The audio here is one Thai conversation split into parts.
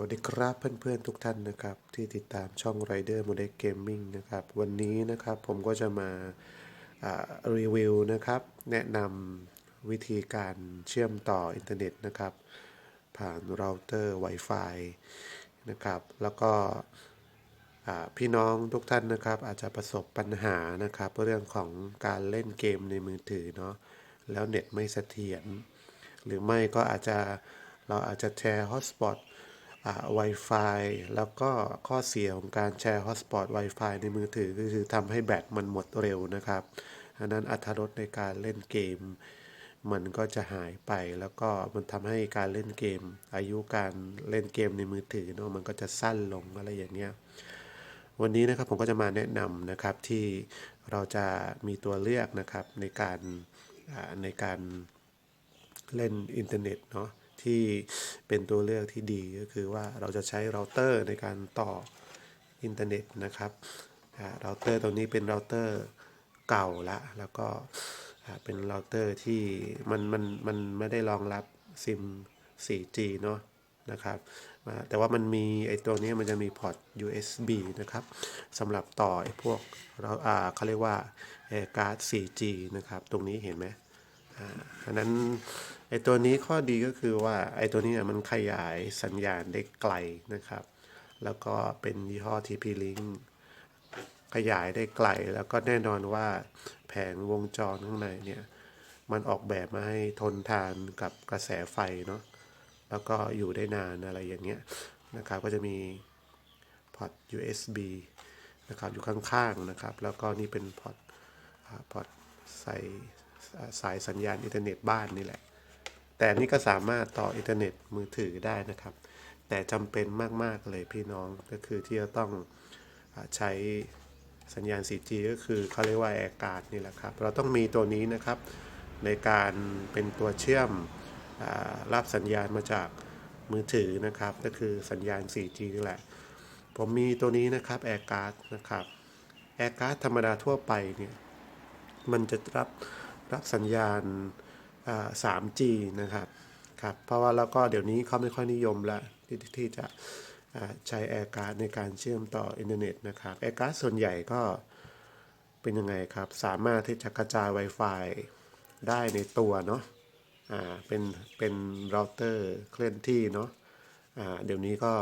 วัสดีครับเพื่อนๆทุกท่านนะครับที่ติดตามช่อง Rider m o d e l Gaming นะครับวันนี้นะครับผมก็จะมารีวิวนะครับแนะนำวิธีการเชื่อมต่ออินเทอร์เน็ตนะครับผ่านเราเตอร์ Wi-Fi นะครับแล้วก็พี่น้องทุกท่านนะครับอาจจะประสบปัญหานะครับเรื่องของการเล่นเกมในมือถือเนาะแล้วเน็ตไม่เสถียรหรือไม่ก็อาจจะเราอาจจะแชร์ฮอตสปอต Wi-Fi แล้วก็ข้อเสียของการแชร์ฮอตสปอต Wi-Fi ในมือถือก็คือทำให้แบตมันหมดเร็วนะครับอันนั้นอัตรสในการเล่นเกม มันก็จะหายไปแล้วก็มันทำให้การเล่นเกม อายุการเล่นเกมในมือถือเนาะมันก็จะสั้นลงอะไรอย่างเงี้ยวันนี้นะครับผมก็จะมาแนะนำนะครับที่เราจะมีตัวเลือกนะครับในการอ่าในการเล่นอินเทอร์เน็ตเนาะ ที่เป็นตัวเลือกที่ดีก็คือว่าเราจะใช้เราเตอร์ในการต่ออินเทอร์เน็ตนะครับเราเตอร์ตัวนี้เป็นเราเตอร์เก่าละแล้วก็เป็นเราเตอร์ที่มันมันมันไม่ได้รองรับซิม 4G เนาะนะครับแต่ว่ามันมีไอตัวนี้มันจะมีพอร์ต USB นะครับสำหรับต่อไอพวกเราอ่าเขาเรียกว่า Air Card 4G นะครับ ตรงนี้เห็นไหม อันนั้นไอตัวนี้ข้อดีก็คือว่าไอตัวนี้มันขยายสัญญาณได้ไกลนะครับ แล้วก็เป็นยี่ห้อ TP-Link ขยายได้ไกล แล้วก็แน่นอนว่าแผงวงจรข้างในเนี่ย มันออกแบบมาให้ทนทานกับกระแสไฟเนาะแล้วก็อยู่ได้นานอะไรอย่างเงี้ยนะครับก็จะมีพอร์ต USB นะครับอยู่ข้างๆนะครับ แล้วก็นี่เป็นพอร์ตพอร์ตใส่ สายสัญญาณอินเทอร์เน็ตบ้านนี่แหละ แต่นี่ก็สามารถต่ออินเทอร์เน็ตมือถือได้นะครับ แต่จำเป็นมาก ๆ เลยพี่น้องก็คือที่จะต้องอใช้สัญญาณ 4G ก็คือเขาเรียกว่าแอร์การ์ดนี่แหละครับ เราต้องมีตัวนี้นะครับในการเป็นตัวเชื่อมอรับสัญญาณมาจากมือถือนะครับ ก็คือสัญญาณ 4G นี่แหละ ผมมีตัวนี้นะครับแอร์การ์ดนะครับแอร์การ์ดธรรมดาทั่วไปเนี่ย มันจะรับ รับสัญญาณอ่า 3G นะครับครับเพราะว่าแล้วก็เดี๋ยวนี้เขาไม่ค่อยนิยมแล้วที่ที่จะใช้แอร์การ์ดในการเชื่อมต่ออินเทอร์เน็ตนะครับแอร์การ์ดส่วนใหญ่ก็เป็นยังไงครับ สามารถที่จะกระจาย Wi-Fi ได้ในตัวเนาะอ่าเป็นเป็นเราเตอร์เคลื่อนที่เนาะอ่าเดี๋ยวนี้ก็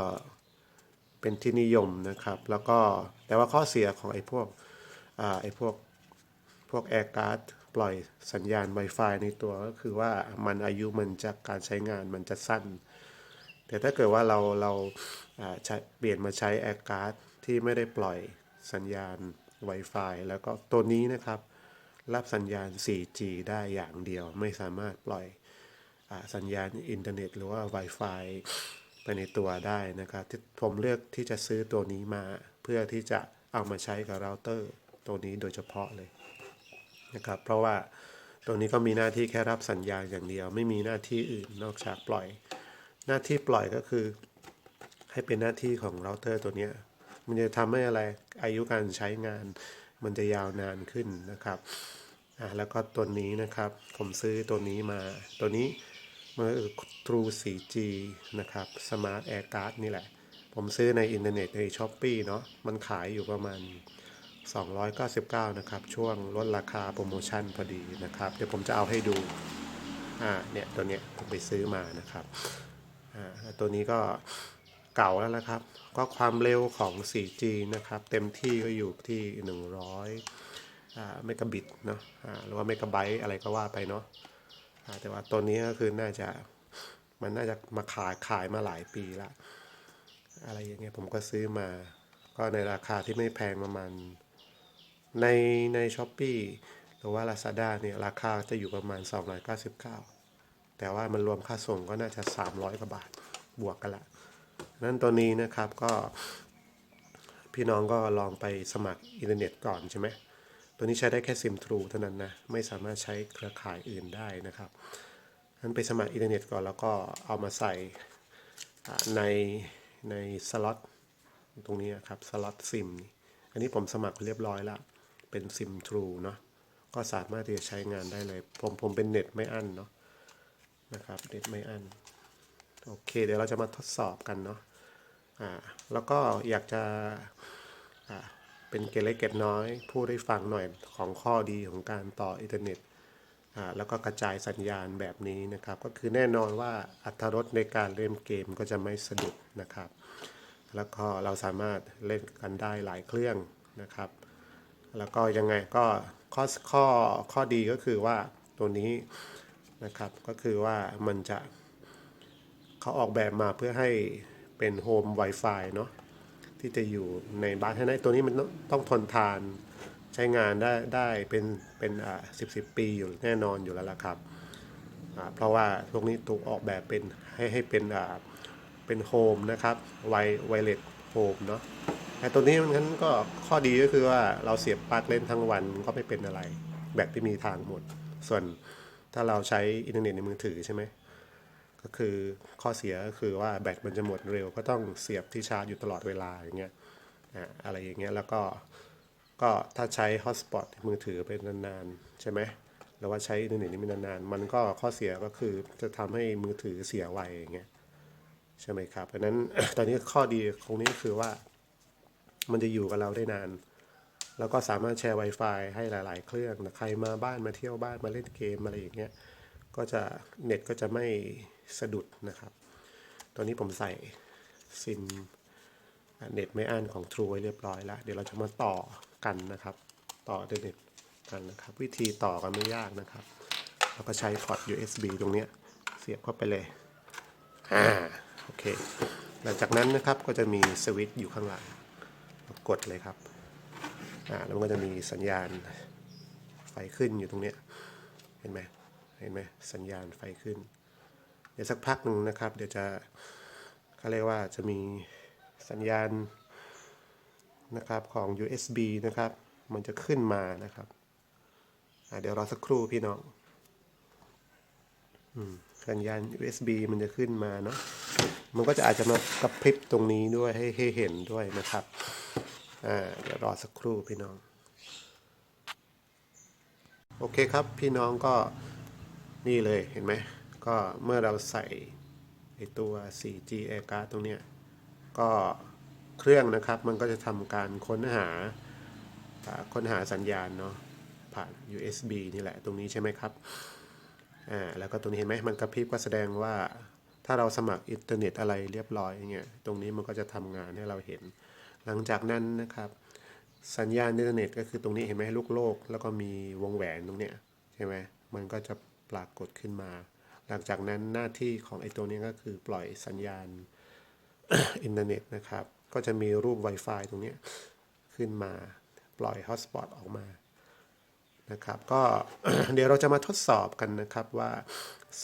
เป็นที่นิยมนะครับ แล้วก็แต่ว่าข้อเสียของไอ้พวกอ่าไอ้พวกพวก Air Card ปล่อยสัญญาณ Wi-Fi ในตัวก็คือว่ามันอายุมันจากการใช้งานมันจะสั้น แต่ถ้าเกิดว่าเราเราใช้เปลี่ยนมาใช้ Air Card ที่ไม่ได้ปล่อยสัญญาณ Wi-Fi แล้วก็ตัวนี้นะครับ รับสัญญาณ 4G ได้อย่างเดียวไม่สามารถปล่อยอสัญญาณอินเทอร์เน็ต หรือว่า Wi-Fi ไปในตัวได้นะครับที่ผมเลือกที่จะซื้อตัวนี้มา เพื่อที่จะเอามาใช้กับเราเตอร์ตัวนี้โดยเฉพาะเลย นะครับ เพราะว่าตัวนี้ก็มีหน้าที่แค่รับสัญญาณอย่างเดียว ไม่มีหน้าที่อื่นนอกจากปล่อย หน้าที่ปล่อยก็คือ ให้เป็นหน้าที่ของเราเตอร์ตัวนี้มันจะทำให้อะไรอายุการใช้งาน มันจะยาวนานขึ้นนะครับอ่าแล้วก็ตัวนี้นะครับ ผมซื้อตัวนี้มา ตัวนี้มันคือ True 4G นะครับ Smart Air Card นี่แหละ ผมซื้อในอินเทอร์เน็ตใน s h อ p e e เนาะมันขายอยู่ประมาณ 299 นะครับ ช่วงลดราคาโปรโมชั่นพอดีนะครับ เดี๋ยวผมจะเอาให้ดู อ่า เนี่ยตัวเนี้ยผมไปซื้อมานะครับ อ่า ตัวนี้ก็เก่าแล้วนะครับ ก็ความเร็วของ 4G นะครับ เต็มที่ก็อยู่ที่ 100อ่าเมกะบิตเนาะ อ่า หรือว่าเมกะไบต์อะไรก็ว่าไปเนาะ อ่า แต่ว่าตัวนี้ก็คือน่าจะ มันน่าจะมาขายขายมาหลายปีละ อะไรอย่างเงี้ยผมก็ซื้อมา ก็ในราคาที่ไม่แพงประมาณ ในในช้อปปีหรือว่า Lazada เนี่ยราคาจะอยู่ประมาณ 299 แต่ว่ามันรวมค่าส่งก็น่าจะ 300 กว่าบาทบวกกันละนั้นตัวนี้นะครับก็ พี่น้องก็ลองไปสมัครอินเทอร์เน็ตก่อนใช่ไหมตัวนี้ใช้ได้แค่ซิมทรูเท่านั้นนะ ไม่สามารถใช้เครือข่ายอื่นได้นะครับนั้นไปสมัครอินเทอร์เน็ตก่อนแล้วก็เอามาใส่ในในสล็อตตรงนี้ครับสล็อตซิมอันนี้ผมสมัครเรียบร้อยแล้ว เป็นซิมทรูเนาะก็สามารถที่จะใช้งานได้เลย ผมผมเป็นเน็ตไม่อั้นเนาะนะครับเน็ตไม่อั้นโอเค เดี๋ยวเราจะมาทดสอบกันเนาะอ่าแล้วก็อยากจะอ่าเป็นเกร็ดเล็กเก็ดน้อยพูดให้ฟังหน่อยของข้อดีของการต่ออินเทอร์เน็ตอ่าแล้วก็กระจายสัญญาณแบบนี้นะครับ ก็คือแน่นอนว่าอัตรรสในการเล่นเกมก็จะไม่สะดุดนะครับ แล้วก็เราสามารถเล่นกันได้หลายเครื่องนะครับ แล้วก็ยังไงก็ข้อข้อข้อดีก็คือว่าตัวนี้นะครับก็คือว่ามันจะเขาออกแบบมาเพื่อให้เป็นโฮม Wi-Fi เนาะที่จะอยู่ในบ้านให้ได้ตัวนี้มันต้องทนทานใช้งานได้ได้เป็นเป็นอ่าสิบสิบปีอยู่แน่นอนอยู่แล้วล่ะครับอ่าเพราะว่าพวกนี้ถูกออกแบบเป็นให้ให้เป็นอ่าเป็นโฮมนะครับไวไวเลสโฮมเนาะ แต่ตัวนี้มันก็ข้อดีก็คือว่าเราเสียบปลั๊กเล่นทั้งวันก็ไม่เป็นอะไร แบตไม่มีทางหมด ส่วนถ้าเราใช้อินเทอร์เน็ตในมือถือใช่ไหมก็คือข้อเสียก็คือว่าแบตมันจะหมดเร็วก็ต้องเสียบที่ชาร์จอยู่ตลอดเวลาอย่างเงี้ยอ่าอะไรอย่างเงี้ยแล้วก็ก็ถ้าใช้ฮอตสปอตมือถือเป็นนานๆ ใช่ไหมหรือว่าใช้อินเทอร์เน็ตนี่เป็นนานๆ มันก็ข้อเสียก็คือจะทำให้มือถือเสียไวอย่างเงี้ยใช่ไหมครับเพราะฉะนั้นตอนนี้ข้อดีของนี้ก็คือว่า มันจะอยู่กับเราได้นาน แล้วก็สามารถแชร์ Wi-Fi ให้หลาย ๆ เครื่องนะใครมาบ้านมาเที่ยวบ้านมาเล่นเกมอะไรอย่างเงี้ยก็จะเน็ตก็จะไม่สะดุดนะครับ ตอนนี้ผมใส่ซิมเน็ตไม่อั้นของ True ไว้เรียบร้อยแล้ว เดี๋ยวเราจะมาต่อกันนะครับ ต่อเทอร์เน็ตกันนะครับ วิธีต่อกันไม่ยากนะครับเราก็ใช้พอร์ต USB ตรงเนี้ยเสียบเข้าไปเลยอ่าโอเค หลังจากนั้นนะครับก็จะมีสวิตช์อยู่ข้างหลัง กดเลยครับอ่าแล้วมันก็จะมีสัญญาณไฟขึ้นอยู่ตรงเนี้ยเห็นไหมเห็นไหมสัญญาณไฟขึ้น เดี๋ยวสักพักหนึ่งนะครับ เดี๋ยวจะเขาเรียกว่าจะมีสัญญาณนะครับของ USB นะครับ มันจะขึ้นมานะครับเดี๋ยวรอสักครู่พี่น้องสัญญาณ USB มันจะขึ้นมาเนาะ มันก็จะอาจจะมากระพริบตรงนี้ด้วยให้ให้เห็นด้วยนะครับ เดี๋ยวรอสักครู่พี่น้อง โอเคครับพี่น้องก็นี่เลยเห็นไหม ก็เมื่อเราใส่ไอตัว 4G Air Card ตรงเนี้ย ก็เครื่องนะครับมันก็จะทำการค้นหาค้นหาสัญญาณเนาะผ่าน USB นี่แหละตรงนี้ใช่ไหมครับอ่าแล้วก็ตรงนี้เห็นไหมมันกระพริบก็แสดงว่าถ้าเราสมัครอินเทอร์เน็ตอะไรเรียบร้อยเงี้ยตรงนี้มันก็จะทำงานให้เราเห็น หลังจากนั้นนะครับ สัญญาณอินเทอร์เน็ตก็คือตรงนี้เห็นไหมลูกโลก แล้วก็มีวงแหวนตรงเนี้ยใช่ไหมมันก็จะปรากฏขึ้นมา หลังจากนั้นหน้าที่ของไอ้ตัวนี้ก็คือปล่อยสัญญาณอินเทอร์เน็ตนะครับ ก็จะมีรูป Wi-Fi ตรงนี้ขึ้นมาปล่อยฮอตสปอตออกมานะครับ ก็เดี๋ยวเราจะมาทดสอบกันนะครับว่า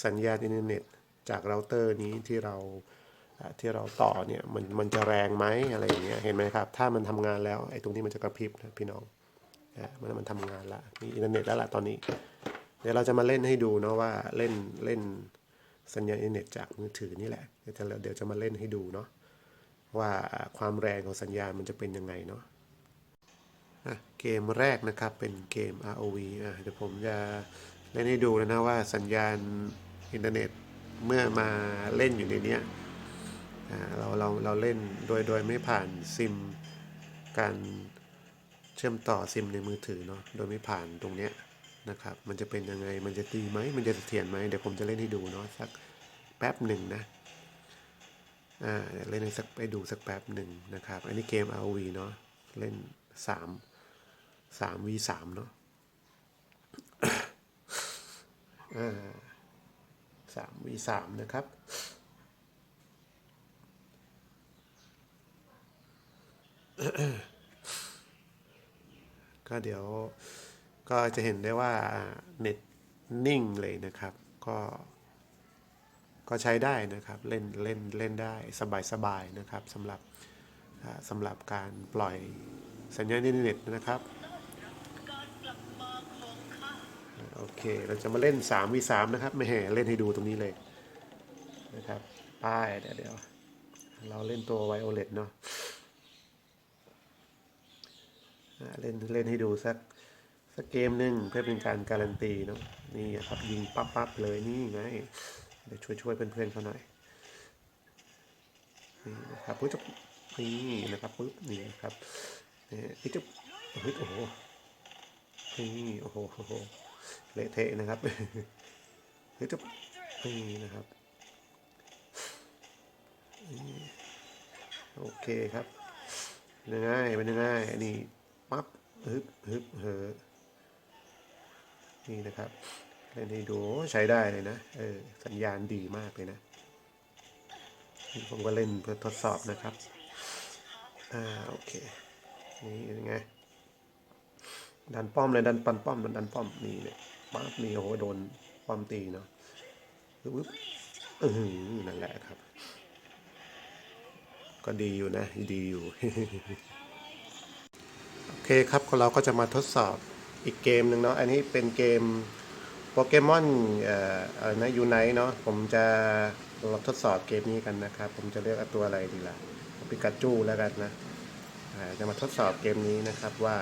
สัญญาณอินเทอร์เน็ตจากเราเตอร์นี้ที่เรา ที่เราต่อเนี่ยมันมันจะแรงไหมอะไรอย่างเงี้ยเห็นไหมครับ ถ้ามันทำงานแล้วไอ้ตรงนี้มันจะกระพริบนะพี่น้องอะมันมันทำงานละมีอินเทอร์เน็ตแล้วล่ะตอนนี้ เดี๋ยวเราจะมาเล่นให้ดูเนาะว่าเล่นเล่นสัญญาณอินเทอร์เน็ตจากมือถือนี่แหละ เดี๋ยวจะเดี๋ยวจะมาเล่นให้ดูเนาะว่าความแรงของสัญญาณมันจะเป็นยังไงเนาะเกมแรกนะครับเป็นเกม ROV อะเดี๋ยวผมจะเล่นให้ดูแล้วนะว่าสัญญาณอินเทอร์เน็ตเมื่อมาเล่นอยู่ในเนี้ย เราเราเราเล่นโดยโดยไม่ผ่านซิมการเชื่อมต่อซิมในมือถือเนาะโดยไม่ผ่านตรงเนี้ยนะครับ มันจะเป็นยังไงมันจะตีไหมมันจะเสถียรไหมเดี๋ยวผมจะเล่นให้ดูเนาะสักแป๊บหนึ่งนะอ่าเล่นให้สักไปดูสักแป๊บหนึ่งนะครับ อันนี้เกม ROV เนาะเล่นสามสาม v สามเนาะสาม v สามนะครับ ก็เดี๋ยวก็จะเห็นได้ว่าเน็ตนิ่งเลยนะครับ ก็ก็ใช้ได้นะครับเล่นเล่นเล่นได้สบายๆนะครับสำหรับสำหรับการปล่อยสัญญาณอินเทอร์เน็ตนะครับโอเคเราจะมาเล่น3 v 3นะครับไม่แห่เล่นให้ดูตรงนี้เลยนะครับป้ายเดี๋ยวเดี๋ยวเราเล่นตัวไวโอเลตเนาะอ่า เล่นเล่นให้ดูสักสักเกมหนึ่งเพื่อเป็นการการันตีเนาะนี่ครับยิงปั๊บปั๊บเลยนี่ไงเดี๋ยวช่วยช่วยเพื่อนๆเขาหน่อยนี่นะครับปึ๊บจะนี่นะครับปึ๊บนี่นะครับนี่จะเฮ้ยโอ้โหนี่โอ้โหเละเทะนะครับเฮ้ยจะนี่นะครับโอเคครับเป็นยังไงเป็นยังไงอันนี้ ปั๊บฮึบฮึบเฮอนี่นะครับเล่นให้ดูใช้ได้เลยนะ เออ สัญญาณดีมากเลยนะ ผมก็เล่นเพื่อทดสอบนะครับ อ่า โอเค นี่ยังไง ดันป้อมเลย ดันปันป้อม ดันดันป้อม นี่เนี่ยปั๊บนี่โอ้โห โดนป้อมตีเนาะปึ๊บอืออนั่นแหละครับ ก็ดีอยู่นะ ดีอยู่ เคครับเราก็จะมาทดสอบอีกเกมหนึ่งเนาะ อันนี้เป็นเกมโปเกมอนเอ่ออะไรนะยูไนเนาะ ผมจะเราทดสอบเกมนี้กันนะครับ ผมจะเลือกตัวอะไรดีล่ะปิกาจูแล้วกันนะจะมาทดสอบเกมนี้นะครับว่า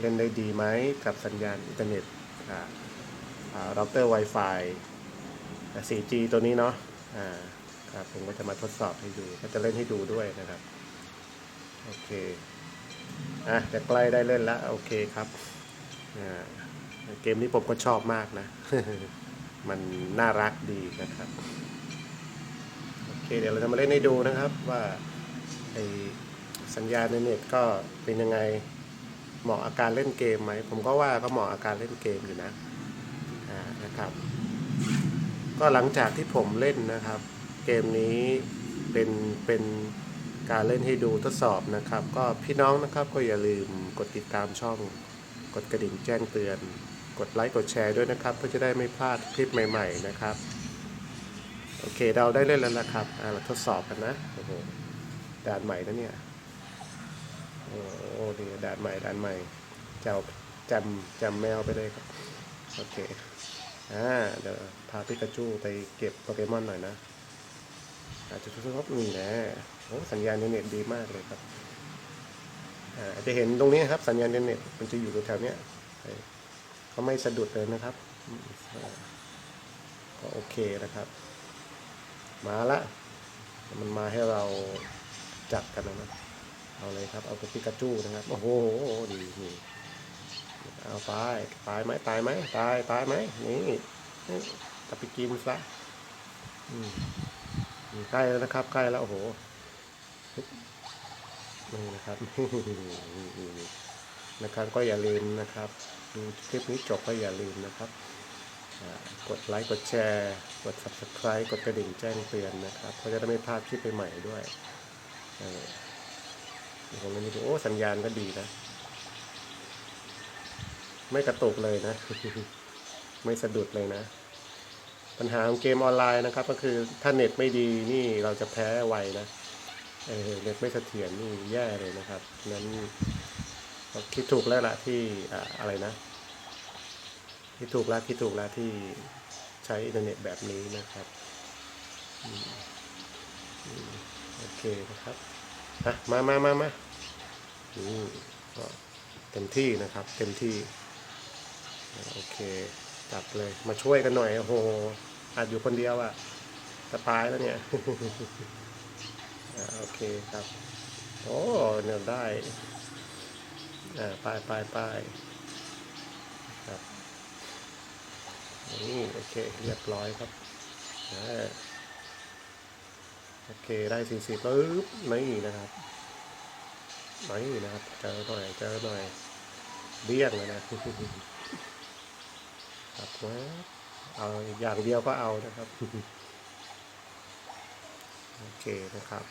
เล่นได้ดีไหมกับสัญญาณอินเทอร์เน็ตอ่าอ่าเราเตอร์ Wi-Fi 4G ตัวนี้เนาะครับผมก็จะมาทดสอบให้ดูก็จะเล่นให้ดูด้วยนะครับ โอเค อะจะใกล้ได้เล่นแล้วโอเคครับเกมนี้ผมก็ชอบมากนะ มันน่ารักดีนะครับ โอเคเดี๋ยวเราจะมาเล่นให้ดูนะครับว่าไอสัญญาณในเน็ตก็เป็นยังไงเหมาะอาการเล่นเกมไหม ผมก็ว่าก็เหมาะอาการเล่นเกมอยู่นะนะครับ ก็หลังจากที่ผมเล่นนะครับ เกมนี้เป็นเป็น การเล่นให้ดูทดสอบนะครับ ก็พี่น้องนะครับก็อย่าลืมกดติดตามช่อง กดกระดิ่งแจ้งเตือน กดไลค์กดแชร์ด้วยนะครับ เพื่อจะได้ไม่พลาดคลิปใหม่ ๆ นะครับ โอเคเราได้เล่นแล้วนะครับอ่าเราทดสอบกันนะโอ้โหด่านใหม่นะเนี่ยโอ้โหนี่ด่านใหม่ด่านใหม่จ้าจำจำแมวไปเลยครับโอเคอ่าเดี๋ยวพาพิกาจูไปเก็บโปเกมอนหน่อยนะ อาจจะทดสอบนี่นะโอ้สัญญาณเน็ตดีมากเลยครับอาจจะเห็นตรงนี้ครับสัญญาณเน็ตมันจะอยู่แถวๆเนี้ยเออก็ไม่สะดุดเลยนะครับก็โอเคนะครับ มาละ มันมาให้เราจับกันนะเอาเลยครับ เอาตัวปิกาจูนะครับ โอ้โห ดีนี่เอาไปตายไหมตายไหมตาย ตายไหมนี่จะไปกินซะอืม ใกล้แล้วนะครับ ใกล้แล้วโอ้โหนี่นะครับนะครับก็อย่าลืมนะครับดูคลิปนี้จบก็อย่าลืมนะครับ กดไลค์กดแชร์ กด subscribe กดกระดิ่งแจ้งเตือนนะครับเพื่อจะได้ไม่พลาดคลิปใหม่ๆด้วยผมเล่นดูโอ้สัญญาณก็ดีนะ ไม่กระตุกเลยนะ ไม่สะดุดเลยนะ ปัญหาของเกมออนไลน์นะครับ ก็คือถ้าเน็ตไม่ดีนี่เราจะแพ้ไวนะเออเน็ตไม่เสถียรนี่แย่เลยนะครับนั้นคิดถูกแล้วล่ะที่อ่าอะไรนะที่ถูกแล้วที่ถูกแล้วที่ใช้อินเทอร์เน็ตแบบนี้นะครับโอเคนะครับอะมามามามาอืมก็เต็มที่นะครับ เต็มที่ โอเค จับเลย มาช่วยกันหน่อย โอ้โหอัดอยู่คนเดียวอะจะตายแล้วเนี่ยโอเคครับ โอ้เนี่ยได้อ่าไปไปไปครับนี่โอเคเรียบร้อยครับโอเคได้สี่สิบปึ๊บนี่นะครับนี่นะครับเจอหน่อยเจอหน่อยเบี้ยงเลยนะ ครับว่าเอาอย่างเดียวก็เอานะครับ โอเคนะครับ